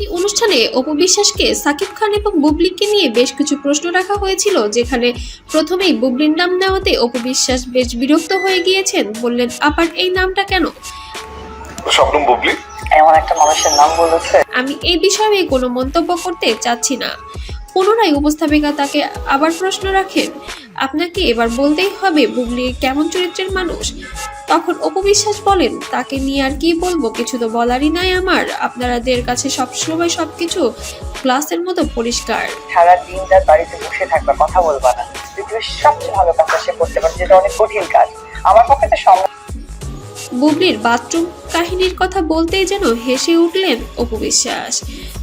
একটি অনুষ্ঠানে অপু বিশ্বাসকে সাকিব খান এবং বুবলিকে নিয়ে বেশ কিছু প্রশ্ন রাখা হয়েছিল যেখানে প্রথমেই বুবলির নাম নেওয়াতে অপু বিশ্বাস বেশ বিরক্ত হয়ে গিয়েছেন। বললেন আবার এই নামটা কেন? স্বপ্নম বুবলি। এমন একটা মানুষের নাম বলেছে। আমি এই বিষয়ে কোনো মন্তব্য করতে চাচ্ছি না। পুনরায় উপস্থাপিকা তাকে আবার প্রশ্ন রাখেন আপনাকে এবার বলতেই হবে বুবলি কেমন চরিত্রের মানুষ? তখন অপবিশ্বাস বলেন তাকে নিয়ে আর কি বলব? কিছু তো বলারই নাই আমার। আপনাদের কাছে সবসময় সবকিছু গ্লাসের মতো পরিষ্কার। সারা দিন রাত বাড়িতে বসে থাকবা কথা বলবা না। পৃথিবীর সবচেয়ে ভালো কাজটা সে করতে পারে যেটা অনেক কঠিন কাজ। আমার পক্ষে তো সম্ভব বুবলির বাথরুম কাহিনীর কথা বলতেই যেন হেসে উঠলেন অপু বিশ্বাস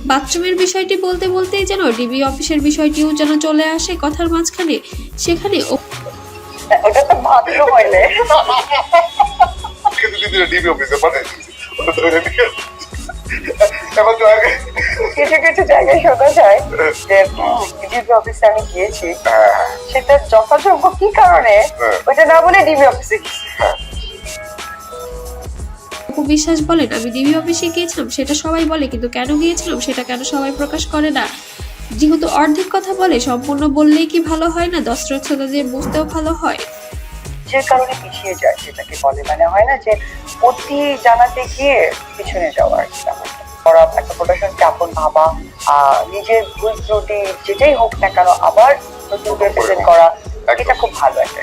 বাথরুমের বিষয়টি বলতে বলতেই যেন ডিবি অফিসের বিষয়টিও যেন চলে আসে কথার মাঝখানে। সেখানে অপু ওটা তো বাথরুম হইলে। কিন্তু যদি ডিবি অফিসে পাঠাই ওটা ধরে নিয়ে এবার তো কিছু কিছু জায়গায় শোনা যায় যে ডিবি অফিসে আমি গিয়েছি। হ্যাঁ, সেটা যথাযোগ্য কি কারণে? হ্যাঁ। ওইটা না বলে ডিবি অফিসে গেছি অপু বিশ্বাস বলেন আমি ডিবি অফিসে গিয়েছিলাম সেটা সবাই বলে কিন্তু কেন গিয়েছিলাম সেটা কেন সবাই প্রকাশ করে না? যেহেতু অর্ধেক কথা বলে সম্পূর্ণ বললেই কি ভালো হয় না? দর্শক শ্রোতাদের বুঝতেও ভালো হয়। যে কারণে পিছিয়ে যায় সেটাকে বলে। মানে হয় না যে অতি জানাতে গিয়ে পিছনে যাওয়া আর কি। করা একটা প্রোডাকশনকে আপন ভাবা আহ, নিজের ভুল ত্রুটি যেটাই হোক না কেন আবার নতুন করা এটা খুব ভালো একটা।